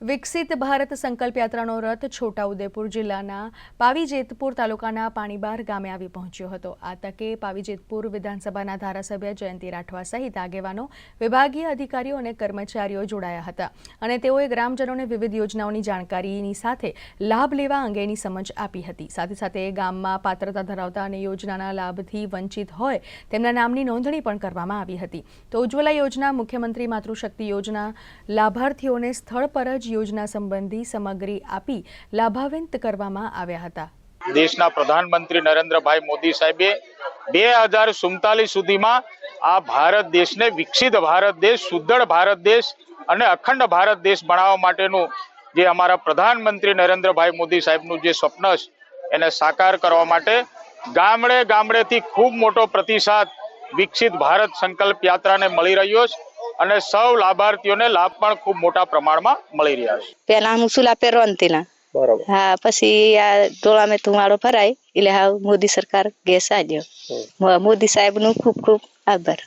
વિકસિત ભારત સંકલ્પ યાત્રાનો રથ છોટાઉદેપુર જિલ્લાના પાવીજેતપુર તાલુકાના પાણીબાર ગામે આવી પહોંચ્યો હતો. આ તકે પાવીજેતપુર વિધાનસભાના ધારાસભ્ય જયંતિ રાઠવા સહિત આગેવાનો, વિભાગીય અધિકારીઓ અને કર્મચારીઓ જોડાયા હતા અને તેઓએ ગ્રામજનોને વિવિધ યોજનાઓની જાણકારીની સાથે લાભ લેવા અંગેની સમજ આપી હતી. સાથે સાથે ગામમાં પાત્રતા ધરાવતા અને યોજનાના લાભથી વંચિત હોય તેમના નામની નોંધણી પણ કરવામાં આવી હતી. તો ઉજ્જવલા યોજના મુખ્યમંત્રી માતૃશક્તિ યોજના લાભાર્થીઓને સ્થળ પર જ યોજના સંબંધી સામગ્રી આપી લાભાન્વિત કરવામાં આવ્યા હતા. દેશના પ્રધાનમંત્રી નરેન્દ્રભાઈ મોદી સાહેબે બે હજાર સુડતાલીસ સુધીમાં આ ભારત દેશને વિકસિત ભારત દેશ સુદૃઢ ભારત દેશ અને અખંડ ભારત દેશ બનાવવા માટેનું જે અમારા પ્રધાનમંત્રી નરેન્દ્રભાઈ મોદી સાહેબનું જે સ્વપ્ન છે, એને સાકાર કરવા માટે ગામડે ગામડેથી ખૂબ મોટો પ્રતિસાદ વિકસિત ભારત સંકલ્પ યાત્રાને મળી રહ્યો છે. અને સૌ લાભાર્થીઓને લાભ પણ ખૂબ મોટા પ્રમાણમાં મળી રહ્યા છે. પેલા હું સુલા પહેરવાની ના બરોબર. હા પછી આ ડોળામાં ધુમાડો ભરાય એટલે હા મોદી સરકાર ગેસ આલ્યો મોદી સાહેબનું ખૂબ ખૂબ આભાર.